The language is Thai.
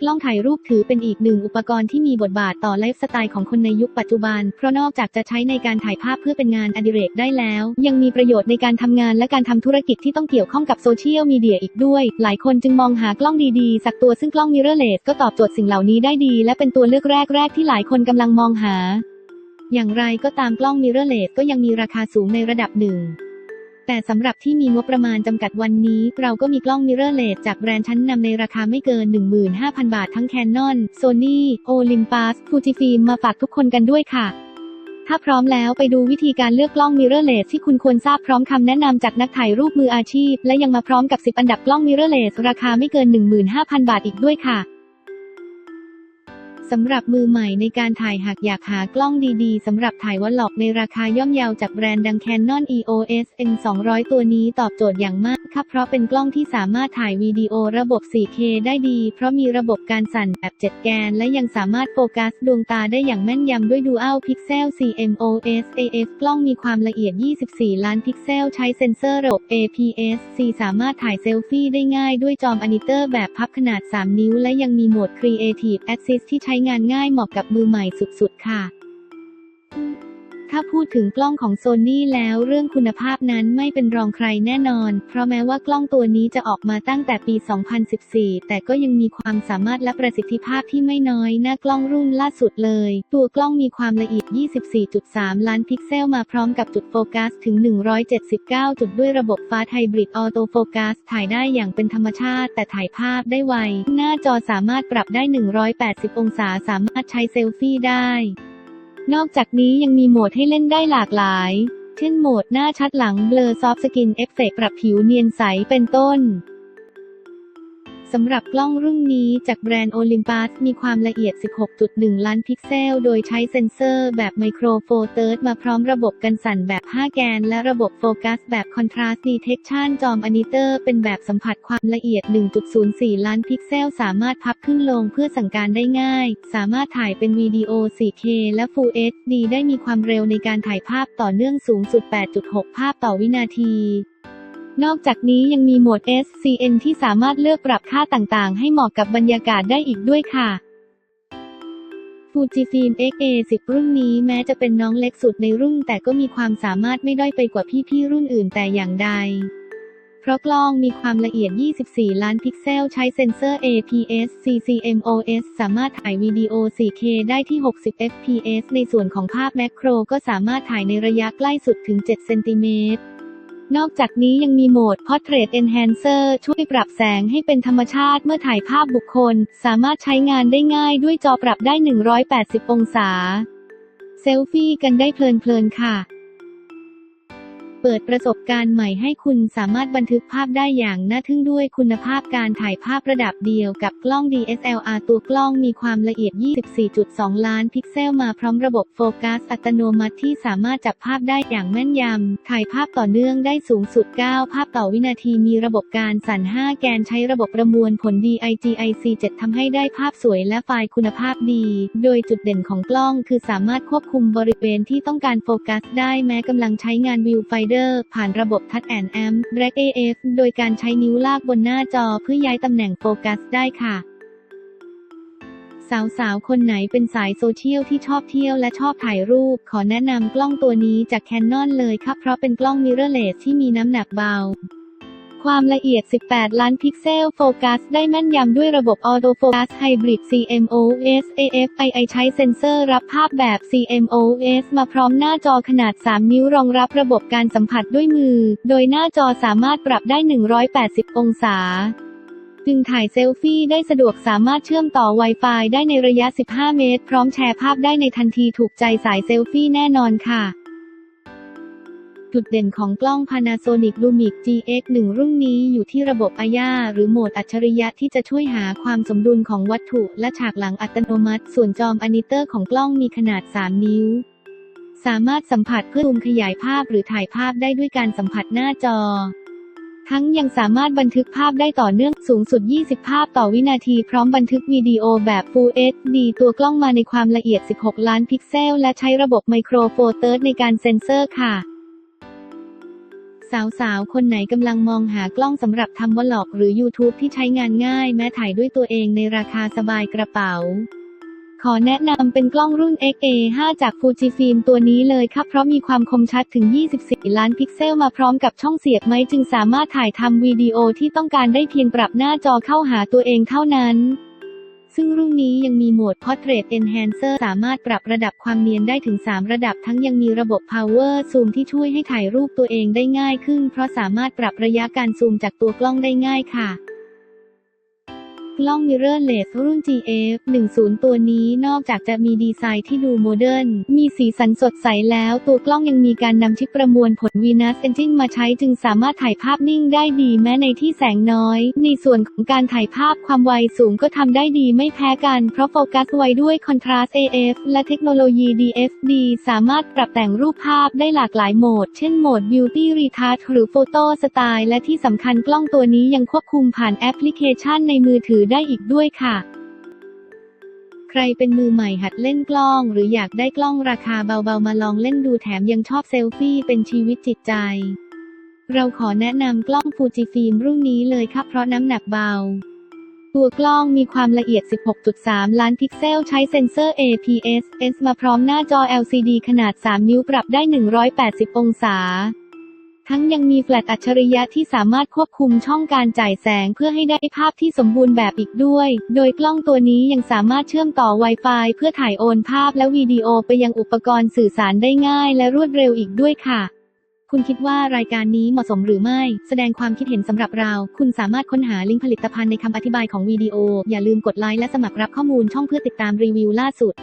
กล้องถ่ายรูปถือเป็นอีกหนึ่งอุปกรณ์ที่มีบทบาทต่อไลฟ์สไตล์ของคนในยุคปัจจุบัน เพราะนอกจากจะใช้ในการถ่ายภาพเพื่อเป็นงานอดิเรกได้แล้ว ยังมีประโยชน์ในการทำงานและการทำธุรกิจที่ต้องเกี่ยวข้องกับโซเชียลมีเดียอีกด้วย หลายคนจึงมองหากล้องดีๆ สักตัวซึ่งกล้องมิเรอร์เลสก็ตอบโจทย์สิ่งเหล่านี้ได้ดี และเป็นตัวเลือกแรก ๆ ที่หลายคนกำลังมองหา อย่างไรก็ตามกล้องมิเรอร์เลสก็ยังมีราคาสูงในระดับหนึ่ง แต่สำหรับที่มีงบประมาณจำกัดวันนี้ เราก็มีกล้องมิเรอร์เลสจากแบรนด์ชั้นนำในราคาไม่เกิน 15,000 บาททั้ง Canon, Sony, Olympus, Fujifilm มาฝากทุกคนกันด้วยค่ะ ถ้าพร้อมแล้วไปดูวิธีการเลือกกล้องมิเรอร์เลสที่คุณควรทราบพร้อมคำแนะนำจากนักถ่ายรูปมืออาชีพ และยังมาพร้อมกับ 10 อันดับกล้องมิเรอร์เลสราคาไม่เกิน 15,000 บาทอีกด้วยค่ะ สำหรับมือใหม่ในการถ่ายหากอยากหากล้องดีๆ สำหรับถ่ายวอลล็อกในราคาย่อมเยาวจากแบรนด์ดัง Canon EOS M 200ตัวนี้ตอบโจทย์อย่างมากค่ะเพราะเป็นกล้องที่สามารถถ่ายวิดีโอระบบ 4K ได้ดี เพราะมีระบบการสั่นแบบ 7 แกน และยังสามารถโฟกัสดวงตาได้อย่างแม่นยำด้วย Dual Pixel CMOS AF กล้องมีความละเอียด 24 ล้านพิกเซล ใช้เซ็นเซอร์ระบบ APS-C สามารถถ่ายเซลฟี่ได้ง่ายด้วยจอมอนิเตอร์แบบพับขนาด 3 นิ้ว และยังมีโหมด Creative Assist ที่ใช้งานง่ายเหมาะกับมือใหม่สุดๆค่ะ ถ้าพูดถึงกล้องของโซนี่แล้วเรื่องคุณภาพนั้นไม่เป็นรองใครแน่นอน เพราะแม้ว่ากล้องตัวนี้จะออกมาตั้งแต่ปี 2014 แต่ก็ยังมีความสามารถและประสิทธิภาพที่ไม่น้อยหน้ากล้องรุ่นล่าสุดเลย ตัวกล้องมีความละเอียด 24.3 ล้านพิกเซลมาพร้อมกับจุดโฟกัสถึง 179 จุดด้วยระบบฟ้าไฮบริดออโตโฟกัสถ่ายได้อย่างเป็นธรรมชาติ แต่ถ่ายภาพได้ไว หน้าจอสามารถปรับได้ 180 องศาสามารถใช้เซลฟี่ได้ นอกจากนี้ยังมีโหมดให้เล่นได้หลากหลาย เช่นโหมดหน้าชัดหลังเบลอซอฟต์สกินเอฟเฟกปรับผิวเนียนใสเป็นต้น สำหรับกล้องรุ่นนี้จากแบรนด์โอลิมปัสมีความละเอียด 16.1 ล้านพิกเซล โดยใช้เซ็นเซอร์แบบไมโครโฟเตอร์มาพร้อมระบบกันสั่นแบบ 5 แกน และระบบโฟกัสแบบคอนทราสต์ดีเทคชันจอมอนิเตอร์เป็นแบบสัมผัสความละเอียด 1.04 ล้านพิกเซล สามารถพับขึ้นลงเพื่อสั่งการได้ง่าย สามารถถ่ายเป็นวิดีโอ 4K และ Full HD ได้มีความเร็วในการถ่ายภาพต่อเนื่องสูงสุด 8.6 ภาพต่อวินาที นอกจากนี้ยังมีโหมด SCN ที่สามารถเลือกปรับค่าต่างๆ ให้เหมาะกับบรรยากาศได้อีกด้วยค่ะ Fujifilm X-A10 รุ่นนี้แม้จะเป็นน้องเล็กสุดในรุ่น แต่ก็มีความสามารถไม่ด้อยไปกว่าพี่ๆรุ่นอื่นแต่อย่างใด เพราะกล้องมีความละเอียด 24 ล้านพิกเซล ใช้เซ็นเซอร์ APS-C CMOS สามารถถ่ายวิดีโอ 4K ได้ที่ 60 fps ในส่วนของภาพแมกโครก็สามารถถ่ายในระยะใกล้สุดถึง 7 เซนติเมตร นอกจากนี้ยังมีโหมด Portrait Enhancer ช่วยปรับแสงให้เป็นธรรมชาติเมื่อถ่ายภาพบุคคล สามารถใช้งานได้ง่ายด้วยจอปรับได้ 180 องศา เซลฟี่กันได้เพลินๆค่ะ เปิดประสบการณ์ใหม่ให้คุณสามารถบันทึกภาพได้อย่างน่าทึ่งด้วยคุณภาพการถ่ายภาพระดับเดียวกับกล้อง DSLR ตัวกล้องมีความละเอียด 24.2 ล้านพิกเซลมาพร้อมระบบโฟกัสอัตโนมัติที่สามารถจับภาพได้อย่างแม่นยำ ถ่ายภาพต่อเนื่องได้สูงสุด 9 ภาพต่อวินาทีมีระบบการสั่น 5 แกนใช้ระบบประมวลผล DIGIC7 ทำให้ได้ภาพสวยและไฟล์คุณภาพดี โดยจุดเด่นของกล้องคือสามารถควบคุมบริเวณที่ต้องการโฟกัสได้แม้กำลังใช้งานวิวไฟเดอร์ผ่านระบบทัชแอนแอม Drag AF โดยการใช้นิ้วลากบนหน้าจอเพื่อย้ายตำแหน่งโฟกัสได้ค่ะ สาวๆ คนไหนเป็นสายโซเชียลที่ชอบเที่ยวและชอบถ่ายรูป ขอแนะนำกล้องตัวนี้จาก Canon เลยครับเพราะเป็นกล้องมิเรอร์เลสที่มีน้ำหนักเบา ความละเอียด 18 ล้านพิกเซล โฟกัส ได้แม่นยำด้วยระบบ Auto Focus Hybrid CMOS AFII ใช้เซ็นเซอร์รับภาพแบบ CMOS มาพร้อมหน้าจอขนาด 3 นิ้วรองรับระบบการสัมผัสด้วยมือ โดยหน้าจอสามารถปรับได้ 180 องศาจึงถ่ายเซลฟี่ได้สะดวกสามารถเชื่อมต่อ Wi-Fi ได้ในระยะ 15 เมตร พร้อมแชร์ภาพได้ในทันทีถูกใจสายเซลฟี่แน่นอนค่ะ จุดเด่นของกล้อง Panasonic Lumix GX1 รุ่นนี้อยู่ที่ระบบอาย่าหรือโหมดอัจฉริยะที่จะช่วยหาความสมดุลของวัตถุและฉากหลังอัตโนมัติ ส่วนจอมอนิเตอร์ของกล้องมีขนาด 3 นิ้ว สามารถสัมผัสเพื่อซูมขยายภาพหรือถ่ายภาพได้ด้วยการสัมผัสหน้าจอ ทั้งยังสามารถบันทึกภาพได้ต่อเนื่องสูงสุด 20 ภาพต่อวินาทีพร้อมบันทึกวิดีโอแบบ Full HD ตัวกล้องมาในความละเอียด 16 ล้านพิกเซล และใช้ระบบไมโครโฟเตอร์ในการเซ็นเซอร์ค่ะ สาวๆ คนไหนกำลังมองหากล้องสำหรับทำวอลล็อกหรือ YouTube ที่ใช้งานง่ายแม้ถ่ายด้วยตัวเองในราคาสบายกระเป๋า ขอแนะนำเป็นกล้องรุ่น XA5 จาก Fujifilm ตัวนี้เลยครับเพราะมีความคมชัดถึง 24 ล้านพิกเซลมาพร้อมกับช่องเสียบไม้จึงสามารถถ่ายทำวิดีโอที่ต้องการได้เพียงปรับหน้าจอเข้าหาตัวเองเท่านั้น ซึ่งรุ่นนี้ยังมีโหมด Portrait Enhancer สามารถปรับระดับความเนียนได้ถึง 3 ระดับทั้งยังมีระบบ Power Zoom ที่ช่วยให้ถ่ายรูปตัวเองได้ง่ายขึ้น เพราะสามารถปรับระยะการซูมจากตัวกล้องได้ง่ายค่ะ กล้อง mirrorless รุ่น GF 10 ตัวนี้นอกจากจะมีดีไซน์ที่ดูโมเดิร์น มีสีสันสดใสแล้ว ตัวกล้องยังมีการนำชิปประมวลผล Venus Engine มาใช้จึงสามารถถ่ายภาพนิ่งได้ดีแม้ในที่แสงน้อย ในส่วนของการถ่ายภาพความไวสูงก็ทำได้ดีไม่แพ้กัน เพราะโฟกัสไวด้วย Contrast AF และเทคโนโลยี DFD สามารถปรับแต่งรูปภาพได้หลากหลายโหมด เช่นโหมด Beauty Retouch หรือ Photo Style และที่สำคัญกล้องตัวนี้ยังควบคุมผ่านแอปพลิเคชันในมือถือได้อีกด้วยค่ะ ใครเป็นมือใหม่หัดเล่นกล้อง หรืออยากได้กล้องราคาเบาๆมาลองเล่นดูแถมยังชอบเซลฟี่เป็นชีวิตจิตใจ เราขอแนะนำกล้องฟูจิฟิล์มรุ่นนี้เลยครับเพราะน้ำหนักเบาตัวกล้องมีความละเอียด 16.3 ล้านพิกเซล ใช้เซ็นเซอร์ APS-S มาพร้อมหน้าจอ LCD ขนาด 3 นิ้วปรับได้ 180 องศา ทั้งยังมีแฟลชอัจฉริยะที่สามารถควบคุมช่องการจ่ายแสงเพื่อให้ได้ภาพที่สมบูรณ์แบบอีกด้วย โดยกล้องตัวนี้ยังสามารถเชื่อมต่อ Wi-Fi เพื่อถ่ายโอนภาพและวิดีโอไปยังอุปกรณ์สื่อสารได้ง่ายและรวดเร็วอีกด้วยค่ะ คุณคิดว่ารายการนี้เหมาะสมหรือไม่ แสดงความคิดเห็นสำหรับเรา คุณสามารถค้นหาลิงก์ผลิตภัณฑ์ในคำอธิบายของวิดีโอ อย่าลืมกดไลค์และสมัครรับข้อมูลช่องเพื่อติดตามรีวิวล่าสุด